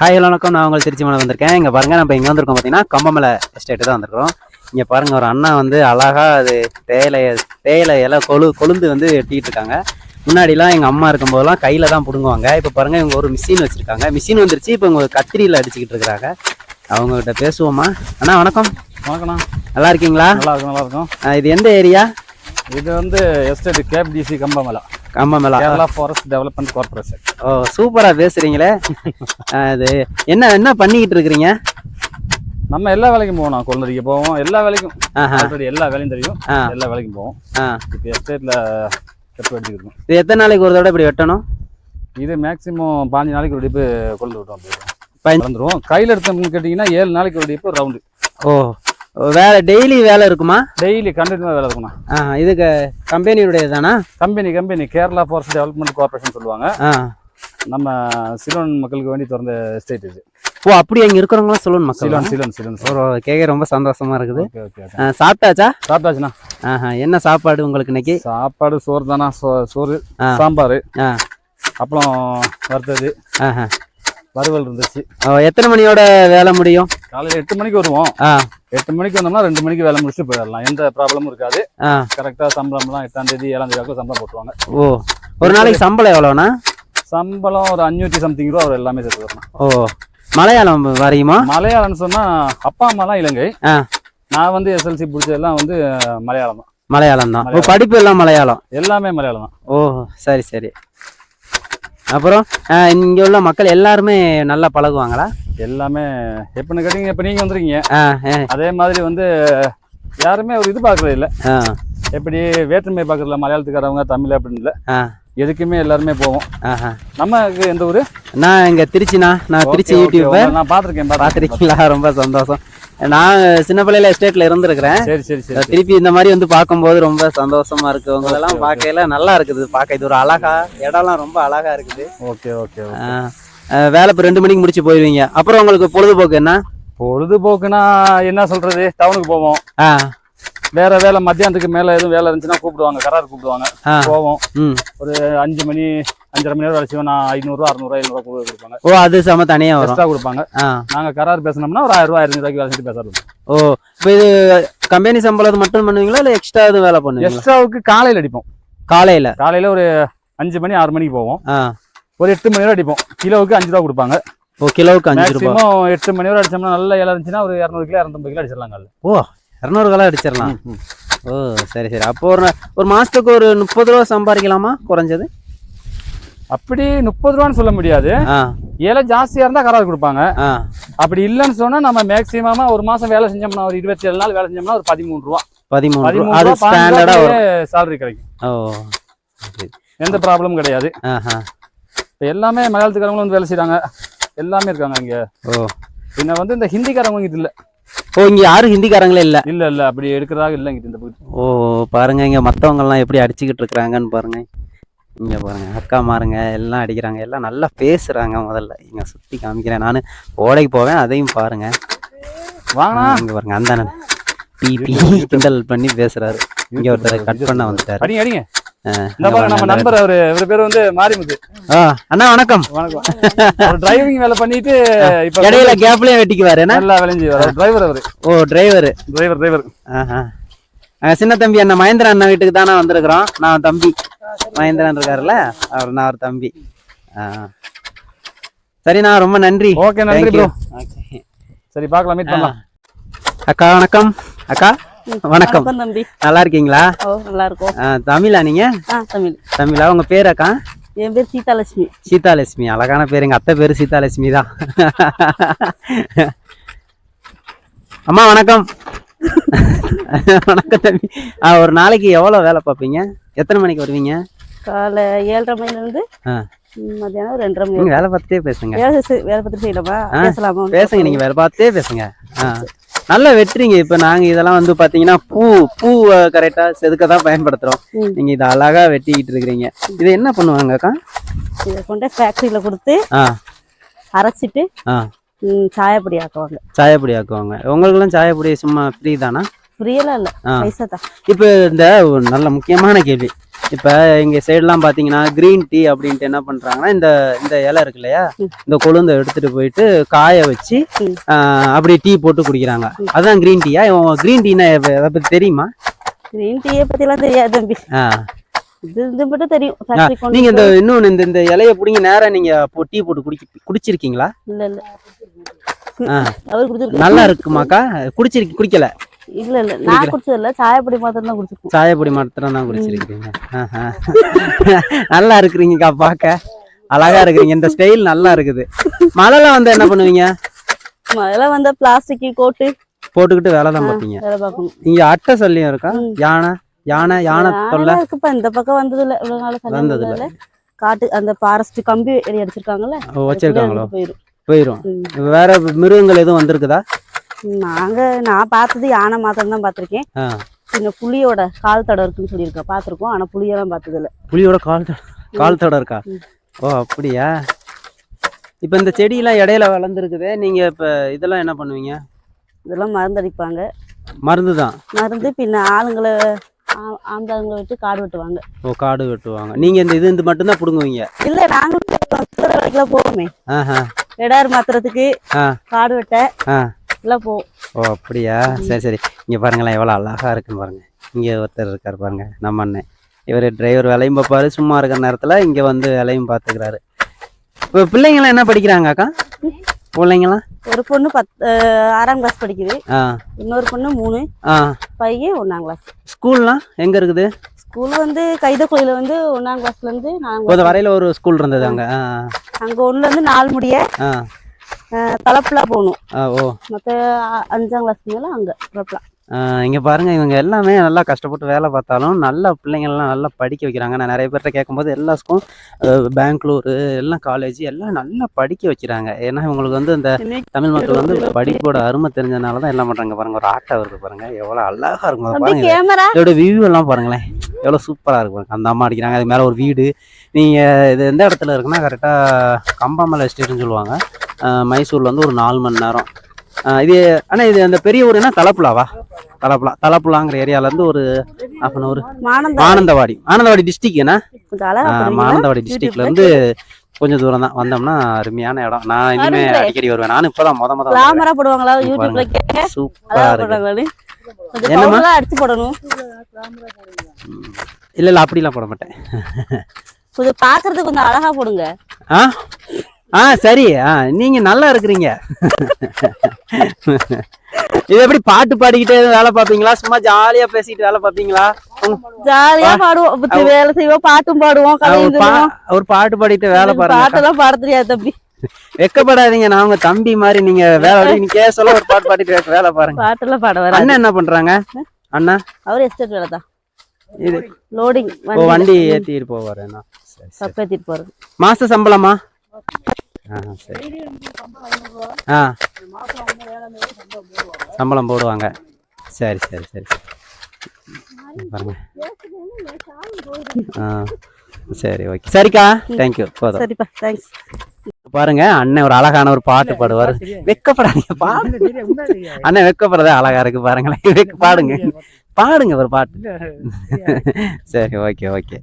Hi hello வணக்கம். நான் உங்கள் திருச்சி மலை வந்திருக்கேன். இங்கே பாருங்க நம்ம இங்கே வந்திருக்கோம் பார்த்தீங்கன்னா கம்பமலை எஸ்டேட்டு தான் வந்திருக்கோம். இங்கே பாருங்க ஒரு அண்ணா வந்து அழகா அது தேயிலை தேயிலை இலை கொழு கொழுந்து வந்து வெட்டிட்டு இருக்காங்க. முன்னாடிலாம் எங்கள் அம்மா இருக்கும்போதெல்லாம் கையில் தான் பிடுங்குவாங்க. இப்போ பாருங்க இவங்க ஒரு மிஷின் வச்சுருக்காங்க. மிஷின் வந்துருச்சு இப்போ இவங்க கத்திரியில் அடிச்சுக்கிட்டு இருக்கிறாங்க. அவங்ககிட்ட பேசுவோமா? அண்ணா வணக்கம். வணக்கண்ணா நல்லா இருக்கீங்களா நல்லா இருக்கும் நல்லா இருக்கும் இது எந்த ஏரியா இது வந்து எஸ்டேட் கேப் DC Kambamala. Kambamala Kerala forest development corporation ஓ சூப்பராக பேசுகிறீங்களே அது என்ன என்ன பண்ணிக்கிட்டு இருக்கிறீங்க? நம்ம எல்லா வேலைக்கும் போவோம். நான் கொள்ளடிக்க போவோம். எல்லா வேலைக்கும். ஆல்ரெடி எல்லா வேலையும் தெரியும். எல்லா வேலைக்கும் போவோம். இப்போ எஸ்டேட்ல ஸ்டெப் எடுத்துக்கிட்டு இது எத்தனை நாளைக்கு ஒரு தடவை இப்படி வெட்டணும்? இது மேக்ஸிமம் பாஞ்சு நாளைக்கு ஒரு டிப்பு கொண்டு விட்டோம் வந்துடும் கையில் எடுத்தோம்னு கேட்டிங்கன்னா ஏழு நாளைக்கு ஒரு டிப்பு ரவுண்டு ஓ. வேலை டெய்லி வேலை இருக்குமா? டெய்லி கண்டினியூவாக வேலை இருக்கும்ண்ணா ஆ இதுக்கு கம்பெனியுடைய தானா company company. Kerala forest development corporation சொல்லுவாங்க. ஆ. நம்ம சிலோன் மக்களுக்கு வேண்டி திறந்த எஸ்டேட் இது. ஓ அப்படி அங்கே இருக்கிறவங்களாம் சொல்லணும் மக்கள்? சிலோன் சிலோன் சிலோன் ஒரு கேட்க ரொம்ப சந்தோஷமா இருக்குது. Okay okay okay. ஆ, சாப்பிட்டாச்சா? சாப்பிட்டாச்சுண்ணா. ஆஹா என்ன சாப்பாடு உங்களுக்கு இன்னைக்கு? சாப்பாடு சோறு தானா சோறு ஆ. சாம்பார். ஆ. அப்புறம் வறுத்தது. ஆஹா. வறுவல் இருந்துச்சு. எத்தனை மணியோட வேலை முடியும்? காலையில் எட்டு மணிக்கு வருவோம். எட்டு மணிக்கு வந்தோம்னா ரெண்டு மணிக்கு வேலை முடிச்சுட்டு போயிடலாம். எந்த ப்ராப்ளமும் இருக்காது. கரெக்டாக சம்பளம்லாம் எட்டாம் தேதி ஏழாம் தேதி சம்பளம் போட்டுருவாங்க. ஓ. ஒரு நாளைக்கு சம்பளம் எவ்வளோண்ணா? சம்பளம் ஒரு அஞ்சூற்றி சம்திங் ரூபா அவர் எல்லாமே சேர்த்து வரணும் ஓ. மலையாளம் வரையுமா? மலையாளம்னு சொன்னா அப்பா அம்மாலாம் இலங்கை. நான் வந்து எஸ்எல்சி பிடிச்சதெல்லாம் வந்து மலையாளம் தான். மலையாளம் தான். படிப்பு எல்லாம் மலையாளம்? எல்லாமே மலையாளம் தான். ஓ சரி சரி. அப்புறம் இங்கே உள்ள மக்கள் எல்லாருமே நல்லா பழகுவாங்களா? எல்லாமே எப்படின்னு கேட்டீங்க இப்போ நீங்கள் வந்துருக்கீங்க? அதே மாதிரி வந்து யாருமே ஒரு இது பார்க்குறது இல்லை. எப்படி வேற்றுமை பார்க்குறதுல மலையாளத்துக்காரவங்க தமிழ் அப்படின்னு இல்லை. எதுக்குமே எல்லாருமே போவோம். நமக்கு எந்த ஊரு? நான் இங்க திருச்சிண்ணா. நான் திருச்சி உங்களை நான் பார்த்துருக்கேன். பார்த்துருக்கீங்களா? ரொம்ப சந்தோஷம். நான் சின்ன பிள்ளையில எஸ்டேட்ல இருந்திருக்கிறேன். சரி சரி சரி சரி. திருப்பி இந்த மாதிரி வந்து பார்க்கும்போது ரொம்ப சந்தோஷமா இருக்கு. உங்களெல்லாம் பார்க்கையில நல்லா இருக்குது. பார்க்க இது ஒரு அழகா இடம்லாம் ரொம்ப அழகா இருக்குது. ஓகே ஓகே வேலை இப்போ ரெண்டு மணிக்கு முடிச்சு போயிடுவீங்க அப்புறம் உங்களுக்கு பொழுதுபோக்கு என்ன? பொழுதுபோக்குனா என்ன சொல்றது? டவுனுக்கு போவோம். வேற வேலை மத்தியானத்துக்கு மேல எதுவும் வேலை இருந்துச்சுன்னா கூப்பிடுவாங்க. கரார் கூப்பிடுவாங்க. போவோம். ஒரு அஞ்சு மணி அஞ்சரை மணி நேரம் நான் ஐநூறுரூவா அறுநூறுவா எழுநூறுவா கொடுப்பாங்க. ஓ அது சம தனியா வரும். எக்ஸ்ட்ரா கொடுப்பாங்க. ஆ. நாங்க கரார் பேசினோம்னா ஒரு ஆயிரம் ரூபாய் ரூபாய்க்கு வேலை செஞ்சு பேசுறது ஓ இப்போ இது கம்பெனி சம்பளம் மட்டும் பண்ணுவீங்களா இல்லை எக்ஸ்ட்ரா எதுவும் வேலை பண்ணுவீங்களா? எக்ஸ்ட்ராவுக்கு காலையில அடிப்போம். காலையில? காலையில ஒரு அஞ்சு மணி ஆறு மணிக்கு போவோம். ஒரு எட்டு மணி நேரம் அடிப்போம். கிலோவுக்கு அஞ்சு ரூபா கொடுப்பாங்க. ஓ கிலோவுக்கு அஞ்சு மேக்ஸிமம் எட்டு மணி நேரம் அடிச்சோம்னா நல்ல இலை இருந்துச்சுன்னா ஒரு இரநூறு கிலோ இரநூத்தம்பது கிலோ அடிச்சிடலாம் ஓ இரநூறு காலம் அடிச்சிடலாம். ஓ சரி சரி. அப்போ ஒரு ஒரு மாசத்துக்கு ஒரு முப்பது ரூபா சம்பாதிக்கலாமா குறைஞ்சது? அப்படி முப்பது ரூபான்னு சொல்ல முடியாது. இலை ஜாஸ்தியா இருந்தா கரார் கொடுப்பாங்க. அப்படி இல்லைன்னு சொன்னா நம்ம மேக்ஸிமமா ஒரு மாசம் வேலை செஞ்சோம்னா ஒரு இருபத்தி ஏழு நாள் வேலை செஞ்சோம்னா ஒரு பதிமூணு ரூபா. பதிமூணு சேலரி கிடைக்கும். எந்த ப்ராப்ளமும் கிடையாது. ஆஹா. இப்ப எல்லாமே மலையாளத்துக்காரங்களும் வந்து வேலை செய்றாங்க. எல்லாமே இருக்காங்க இங்க. ஓ. பின்ன வந்து இந்த ஹிந்திக்காரங்க இங்கிட்டு இல்ல. ஓ இங்க யாரும் ஹிந்திக்காரங்களே இல்ல? இல்ல இல்ல. அப்படி எடுக்கிறதாக இல்ல இங்கிட்டு இந்த ஓ பாருங்க இங்க மத்தவங்க எல்லாம் எப்படி அடிச்சுக்கிட்டு இருக்கிறாங்கன்னு பாருங்க. இங்க பாருங்க அக்கா மாருங்க எல்லாம் அடிக்கிறாங்க எல்லாம் நல்லா பேசுறாங்க முதல்ல. இங்க சுத்தி காமிக்கிறேன் நானு. ஓடைக்கு போவேன் அதையும் பாருங்க. வாங்கண்ணா. இங்க பாருங்க அந்த பிபி கிண்டல் பண்ணி பேசுறாரு. இங்க ஒருத்தர் கட் பண்ண வந்துட்டாரு. அடிங்க அடிங்க. நம்ம நண்பர் அவரு இவர் பேர் வந்து மாரிமுத்து. அண்ணா வணக்கம். வணக்கம். டிரைவிங் வேலை பண்ணிட்டு இப்ப இடையில கேப்லயும் வெட்டிக்குவாரு நல்லா வேலைஞ்சு டிரைவர் அவரு. ஓ டிரைவர் டிரைவர் டிரைவர் சின்ன தம்பி அண்ணன் மகேந்திரன் அண்ணன் வீட்டுக்கு தானே வந்திருக்கிறோம். நான் தம்பி. மகேந்திரன் இருக்காருல்ல? அவர் நான் அவர் தம்பி. சரிண்ணா ரொம்ப நன்றி. ஓகே நன்றி. Bro Okay. சரி பார்க்கலாம் மீட் பண்ணலாம். அக்கா வணக்கம். அக்கா வணக்கம். வணக்கம் தம்பி. நல்லா இருக்கீங்களா? ஓ நல்லா இருக்கும். ஆ, தமிழா நீங்க? தமிழ். தமிழா உங்க பேர் அக்கா? என் பேர் சீதாலட்சுமி. சீதாலட்சுமி. அழகான பேர். எங்க அத்தை பேரு சீதாலட்சுமி தான். அம்மா வணக்கம். வணக்கம் தம்பி. ஆ, ஒரு நாளைக்கு எவ்வளவு வேலை பார்ப்பீங்க? எத்தனை மணிக்கு வருவீங்க? காலை ஏழரை மணிலேருந்து. மத்தியானம் ரெண்டரை மணி வேலை பார்த்துட்டே பேசுங்க. வேலை வேலை பார்த்துட்டு செய்யலாமா? பேசலாமா? பேசுங்க நீங்க வேலை பார்த்துட்டே பேசுங்க. ஆ. நல்லா வெட்டுறீங்க. இப்ப நாங்க இதெல்லாம் வந்து பாத்தீங்கன்னா பூ பூ கரெக்டா செதுக்க தான் பயன்படுத்துறோம். ம். நீங்க இதை அழகா வெட்டிக்கிட்டு இருக்கிறீங்க. இது என்ன பண்ணுவாங்க அக்கா? இதை கொண்டு ஃபேக்ட்ரியில் கொடுத்து அரைச்சிட்டு சாயப்பொடி ஆக்குவாங்க. சாயப்பொடி ஆக்குவாங்க. உங்களுக்கெல்லாம் சாயப்பொடி சும்மா ஃப்ரீ தானா? ஃப்ரீயெல்லாம் இல்லை. ஆ. பைசா தான் இப்போ இந்த நல்ல முக்கியமான கேள்வி. இப்போ எங்கள் சைடுலாம் பார்த்தீங்கன்னா க்ரீன் டீ அப்படின்ட்டு என்ன பண்ணுறாங்கன்னா இந்த இந்த இலை இருக்கு இல்லையா. இந்த கொழுந்தை எடுத்துட்டு போயிட்டு காய வச்சு அப்படி டீ போட்டு குடிக்கிறாங்க. அதுதான் க்ரீன் டீயா க்ரீன் டீனா அதை பற்றி தெரியுமா? கிரீன் டீயை பத்திலாம் தெரியாது தம்பி. ஆ. இது இது மட்டும் தெரியும். ஃபேக்டரி கொண்டு நீங்க இந்த இந்த இந்த இலைய பிடிங்க நேரா நீங்க டீ போட்டு குடிக்க குடிச்சிருக்கீங்களா? இல்ல இல்ல. நல்லா இருக்குமாக்கா? குடிச்சிருக்கு குடிக்கல. இல்ல இல்ல. நான் குடிச்சது இல்ல சாயப்பொடி மாத்திரம் தான் குடிச்சிருக்கோம் சாயப்பொடி மாத்திரம் தான் குடிச்சிருக்கீங்க. ஆஹா. நல்லா இருக்கிறீங்கக்கா பார்க்க. அழகா இருக்கிறீங்க. இந்த ஸ்டைல் நல்லா இருக்குது. மழைலாம் வந்து என்ன பண்ணுவீங்க? அதெல்லாம் வந்து பிளாஸ்டிக் கோட்டு. போட்டுக்கிட்டு வேலை தான் பார்ப்பீங்க. இங்க அட்டை சல்லியம் இருக்கா. யானை? யானை யானை தொல்லை? இருக்குப்பா. இந்த பக்கம் வந்தது இல்ல இவ்வளவு நாள் வந்தது இல்ல. காட்டு அந்த ஃபாரஸ்ட் கம்பி அடிச்சிருக்காங்கல்ல வச்சிருக்காங்களோ? போயிரும். போயிரும். வேற மிருகங்கள் எதுவும் வந்திருக்குதா? நாங்க நான் பார்த்தது யானை மாத்திரம் தான் பார்த்திருக்கேன். சின்ன புலியோட கால் தடம் இருக்குன்னு சொல்லியிருக்கேன் பார்த்திருக்கோம் ஆனா புளியெல்லாம் பார்த்தது இல்ல புலியோட கால் த- கால் தடம் இருக்கா. ஓ அப்படியா? இப்போ இந்த செடியெல்லாம் இடையில வளர்ந்துருக்குதே நீங்க இப்ப இதெல்லாம் என்ன பண்ணுவீங்க? இதெல்லாம் மருந்து அடிப்பாங்க மருந்து தான் மருந்து பின்ன ஆளுங்களை ஆம்பளைங்களை விட்டு காடு வெட்டுவாங்க. ஓ காடு வெட்டுவாங்க. நீங்க இந்த இது இந்த மட்டும்தான் பிடுங்குவீங்க? இல்ல நாங்களும் வேலைக்கெல்லாம் போவோமே. மாத்துறதுக்கு ஆ. காடு வெட்ட எல்லாம் போவோம் ஓ அப்படியா? சரி சரி. இங்க பாருங்களேன் எவ்வளோ அழகா இருக்குன்னு பாருங்க. இங்க ஒருத்தர் இருக்கார் பாருங்க நம்ம அண்ணன். இவர் டிரைவர் வேலையும் பார்ப்பாரு சும்மா இருக்கிற நேரத்துல இங்க வந்து வேலையும் பார்த்துக்கிறாரு. இப்போ பிள்ளைங்களாம் என்ன படிக்கிறாங்க அக்கா? பிள்ளைங்களாம்? ஒரு பொண்ணு பத் அஹ் ஆறாம் கிளாஸ் படிக்குது. இன்னொரு பொண்ணு மூணு. பையன் ஒன்னாம் கிளாஸ் ஸ்கூல்லாம் எங்க இருக்குது? ஸ்கூல் வந்து கைதக்குழியில வந்து ஒன்னாம் கிளாஸ்ல இருந்து நாலாம் போத class. வரையில ஒரு ஸ்கூல் இருந்தது அங்க. அங்க ஒண்ணுல இருந்து நாலு முடிய. தலப்புலா போகணும். ஓ. அ- அஞ்சாம் கிளாஸ் மேல அங்க தலப்புலா. இங்க பாருங்க இவங்க எல்லாமே நல்லா கஷ்டப்பட்டு வேலை பார்த்தாலும் நல்ல பிள்ளைங்கள்லாம் நல்லா படிக்க வைக்கிறாங்க. நான் நிறைய பேர்கிட்ட கேட்கும்போது எல்லா ஸ்கூல் பெங்களூரு எல்லாம் காலேஜ் எல்லாம் நல்லா படிக்க வைக்கிறாங்க. ஏன்னா இவங்களுக்கு வந்து இந்த தமிழ் மக்கள் வந்து படிப்போட அருமை தெரிஞ்சதுனால தான் எல்லாம் பண்றாங்க. பாருங்க ஒரு ஆட்டோ வருது பாருங்க. எவ்வளவு அழகா இருக்கும் அதை அப்படி பாருங்க. கேமரா இதோட வியூ எல்லாம் பாருங்களேன். எவ்வளோ சூப்பராக இருக்கு பாருங்க. அந்த அம்மா அடிக்கிறாங்க. அது மேலே ஒரு வீடு. நீங்கள் இது எந்த இடத்துல இருக்குன்னா கரெக்டாக கம்பமலை எஸ்டேட்னு சொல்லுவாங்க. மைசூர்ல வந்து ஒரு நாலு மணி நேரம். இது ஆனால் இது அந்த பெரிய ஊருனா தலப்புலாவா? தலப்புலா தலப்புலாங்கிற ஏரியாலேருந்து ஒரு ஹாஃப் அன் அவர் மானந்தா ஆனந்தவாடி ஆனந்தவாடி டிஸ்ட்ரிக் என்ன? மானந்தவாடி டிஸ்ட்ரிக்ட்ல இருந்து கொஞ்சம் தூரம் தான். வந்தோம்னா அருமையான இடம். நான் இனிமே. அடிக்கடி வருவேன். நானும் இப்போதான் முத முத கிளாமரா போடுவாங்களா? யூடியூப்ல என்னம்மா? பவுடர்லாம் அடிச்சு போடணும். இல்லை இல்லை அப்படிலாம் போட மாட்டேன். கொஞ்சம் பாக்குறதுக்கு கொஞ்சம் அழகா போடுங்க. ஆ? ஆ சரி. ஆ நீங்க நல்லா இருக்கிறீங்க. இது எப்படி பாட்டு பாடிக்கிட்டே வேலை பார்ப்பீங்களா? சும்மா ஜாலியா பேசிட்டு வேலை பார்ப்பீங்களா? உங்க- ஜாலியா பாடுவோம். வேலை செய்வோம் பாட்டும் பாடுவோம் ஒரு பாட்டு பாடிட்டு வேலை பாருங்க. பாட்டெல்லாம் பாட தெரியாது தம்பி. வெக்கப்படாதீங்க. நான் உங்க தம்பி மாதிரி நீங்க வேலை நீங்க கேசல ஒரு பாட்டு பாடிட்டு வேலை பாருங்க. பாட்டெல்லாம் பாட வராது. அண்ணன் என்ன பண்றாங்க? அண்ணா? அவர் எஸ்டேட் வேலை தான். இது லோடிங் வண்டி. ஏத்திட்டு போவாரு. அண்ணா சரி சரி. மாச சம்பளமா? ஆ சரி. ஆ. சம்பளம் போடுவாங்க. சரி சரி சரி பாருங்க. ஆ சரி ஓகே. சரிக்கா. தேங்க்யூ போதும். சரிப்பா தேங்க்ஸ் பாருங்க அண்ணன் ஒரு அழகான ஒரு பாட்டு பாடுவார். வெக்கப்படாதீங்க பாடு அண்ணன் வெக்கப்படுறதே அழகா இருக்கு பாருங்களேன். வெக்க- பாடுங்க. பாடுங்க ஒரு பாட்டு. சரி ஓகே ஓகே.